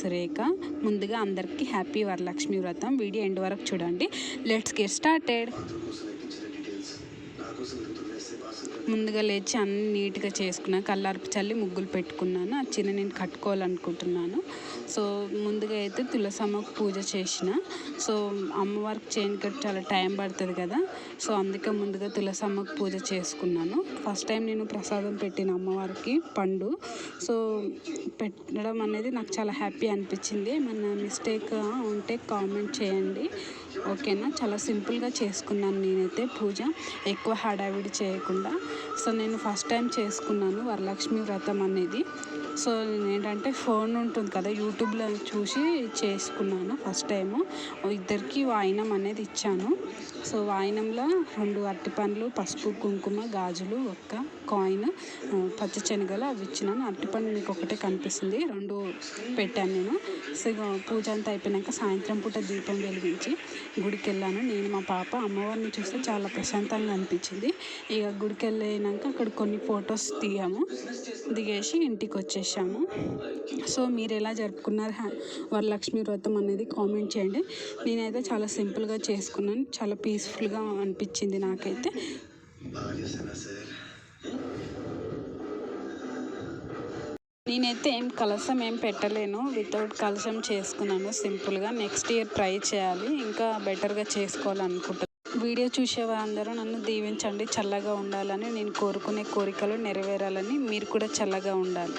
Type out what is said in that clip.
సురేఖ. ముందుగా అందరికీ హ్యాపీ వరలక్ష్మి వ్రతం. వీడియో ఎండ్ వరకు చూడండి. లెట్స్ గెట్ స్టార్టెడ్ ముందుగా లేచి అన్ని నీట్గా చేసుకున్నాను కల్లార్పు చల్లి ముగ్గులు పెట్టుకున్నాను. ఆ చిన్న నేను కట్టుకోవాలనుకుంటున్నాను. సో ముందుగా అయితే తులసమ్మకు పూజ చేసిన. సో అమ్మవారికి చేయడానికి చాలా టైం పడుతుంది కదా. సో అందుకే ముందుగా తులసమ్మకు పూజ చేసుకున్నాను. ఫస్ట్ టైం నేను ప్రసాదం పెట్టిన అమ్మవారికి పండు. సో పెట్టడం అనేది నాకు చాలా హ్యాపీ అనిపించింది. ఏమన్నా మిస్టేక్ ఉంటే కామెంట్ చేయండి. ఓకేనా? చాలా సింపుల్గా చేసుకున్నాను నేనైతే పూజ. ఎక్కువ హడావిడి చేయకుండా. సో నేను ఫస్ట్ టైం చేసుకున్నాను వరలక్ష్మి వ్రతం అనేది. సో ఏంటంటే ఫోన్ ఉంటుంది కదా యూట్యూబ్లో చూసి చేసుకున్నాను ఫస్ట్ టైము. ఇద్దరికి వాయినం అనేది ఇచ్చాను. సో వాయినంలో రెండు అరటిపండ్లు పసుపు కుంకుమ గాజులు ఒక్క కాయిన్ పచ్చి శనగలు అవి ఇచ్చినాను. అరటిపండు మీకు ఒకటే కనిపిస్తుంది. రెండు పెట్టాను నేను. సో పూజ అంతా అయిపోయినాక సాయంత్రం పూట దీపం వెలిగించి గుడికి వెళ్ళాను నేను మా పాప అమ్మవారిని చూస్తే చాలా ప్రశాంతంగా అనిపించింది. ఇక గుడికి వెళ్ళినాక అక్కడ కొన్ని ఫొటోస్ దిగాము దిగేసి ఇంటికి వచ్చేసాము. సో మీరు ఎలా జరుపుకున్నారు? హ్యా- వరలక్ష్మి వ్రతం అనేది కామెంట్ చేయండి. నేనైతే చాలా సింపుల్గా చేసుకున్నాను. చాలా పీస్ఫుల్గా అనిపించింది నాకైతే. సార్? నేనైతే ఏం కలసం ఏం పెట్టలేను. వితౌట్ కలసం చేసుకున్నాను సింపుల్గా. నెక్స్ట్ ఇయర్ ట్రై చేయాలి. ఇంకా బెటర్గా చేసుకోవాలనుకుంటున్నాను వీడియో చూసే అందరూ నన్ను దీవించండి. చల్లగా ఉండాలని నేను కోరుకునే కోరికలు నెరవేరాలని మీరు కూడా చల్లగా ఉండాలి.